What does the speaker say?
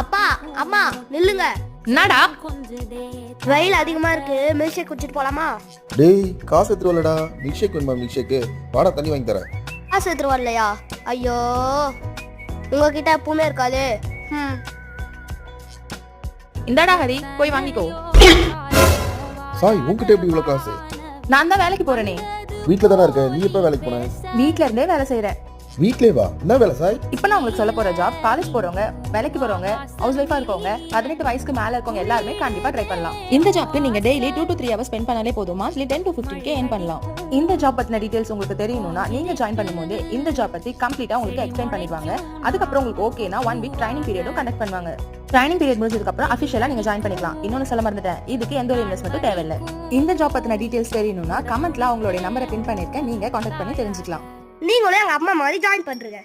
அப்பா அம்மா நில்லுங்க. என்னடா? வெயில் அதிகமா இருக்கு மில்க் ஷேக் குடிச்சிட்டு போலாமா? டேய் காசு எடுத்துட்டு வரலடா. மில்க் ஷேக் வேணுமா மில்க் ஷேக்கு வாடா தண்ணி வாங்கி தரேன். காசு எடுத்துட்டு வரலையா? ஐயோ. உங்ககிட்ட எப்பவுமே இருக்காது. ம் இந்தாடா ஹரி போய் வாங்கிக்கோ. சாய் உன்கிட்ட எப்படி இவ்வளோ காசு? நான் தான் வேலைக்கு போறேனே. வீட்டில் தானே இருக்க நீ எப்போ வேலைக்கு போன? வீட்ல இருந்தே வேலை செய்யறேன் வீட்லயே வா. என்ன வேலை சாய்? இப்போ நான் உங்களுக்கு சொல்ல போற ஜாப் காலேஜ் போறவங்க வேலைக்கு போறவங்க ஹவுஸ் ஒய்ஃபா இருக்கவங்க பதினெட்டு வயசுக்கு மேல இருக்கவங்க எல்லாருமே கண்டிப்பா ட்ரை பண்ணலாம். இந்த ஜாப்க்கு நீங்க daily two to three hours spend பண்ணாலே போதும். Monthly ten to fifteen K earn பண்ணலாம். இந்த ஜாப் பத்தின டீடைல்ஸ் உங்களுக்கு தெரியணும்னா நீங்க ஜாயின் பண்ணும்போது இந்த ஜாப் பத்தி கம்ப்ளீட்டா உங்களுக்கு எக்ஸ்பிளைன் பண்ணிடுவாங்க. அதுக்கப்புறம் உங்களுக்கு ஓகேனா ஒன் வீக் ட்ரைனிங் பீரியடும் கண்டக்ட் பண்ணுவாங்க. ட்ரைனிங் பீரியட் முடிஞ்சதுக்கு அப்புறம் அஃபிஷியலா நீங்க ஜாயின் பண்ணிக்கலாம். இன்னொன்னு சொல்ல மறந்துட்டேன். இதுக்கு எந்த ஒரு இன்வெஸ்ட்மெண்ட்டும் தேவையில்லை. இந்த ஜாப் பத்தின டீடைல்ஸ் தெரியணும்னா கமெண்ட்ல அவங்களுடைய நம்பரை பின் பண்ணிருக்கேன். நீங்க கான்டாக்ட் பண்ணி தெரிஞ்சுக்கலாம். நீங்களும் எங்க அம்மா மாதிரி ஜாயின் பண்றீங்க.